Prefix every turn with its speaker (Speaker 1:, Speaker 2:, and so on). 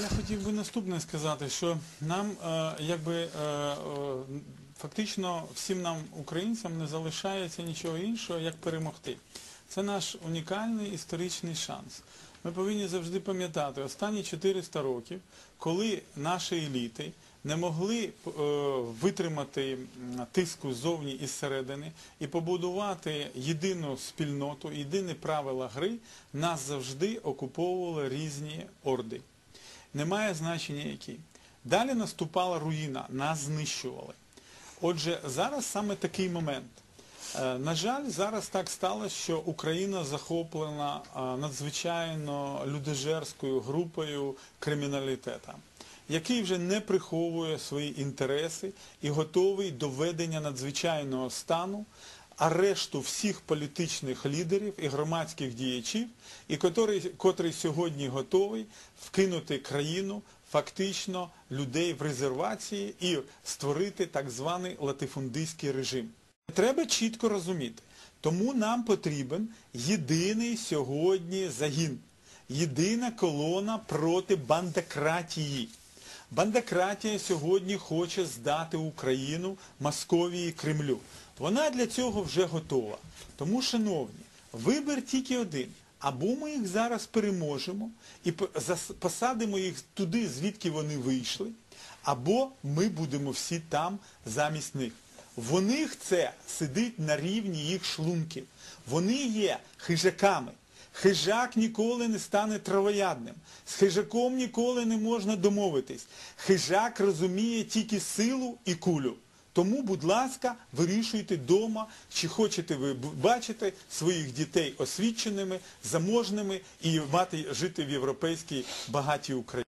Speaker 1: Я хотів би наступне сказати, що нам е, якби е, фактично всім нам, українцям, не залишається нічого іншого, як перемогти. Це наш унікальний історичний шанс. Ми повинні завжди пам'ятати останні 400 років, коли наші еліти не могли е, витримати тиску ззовні і зсередини і побудувати єдину спільноту, єдині правила гри, нас завжди окуповували різні орди. Немає значення які. Далі наступала руїна, нас знищували. Отже, зараз саме такий момент. Е, На жаль, зараз так сталося, що Україна захоплена е, надзвичайно людожерською групою криміналітета, який вже не приховує свої інтереси і готовий до ведення надзвичайного стану, арешту всіх політичних лідерів і громадських діячів, і котрий, котрий сьогодні готовий вкинути країну фактично людей в резервації і створити так званий латифундистський режим. Треба чітко розуміти. Тому нам потрібен єдиний сьогодні загін, єдина колона проти бандократії. Бандократія сьогодні хоче здати Україну Московії Кремлю. Вона для цього вже готова. Тому, шановні, вибір тільки один. Або ми їх зараз переможемо і посадимо їх туди, звідки вони вийшли, або ми будемо всі там замість них. В них це сидить на рівні їх шлунків. Вони є хижаками. Хижак ніколи не стане травоядним. З хижаком ніколи не можна домовитись. Хижак розуміє тільки силу і кулю. Тому, будь ласка, вирішуйте вдома, чи хочете ви бачити своїх дітей освіченими, заможними і мати жити в європейській багатій Україні.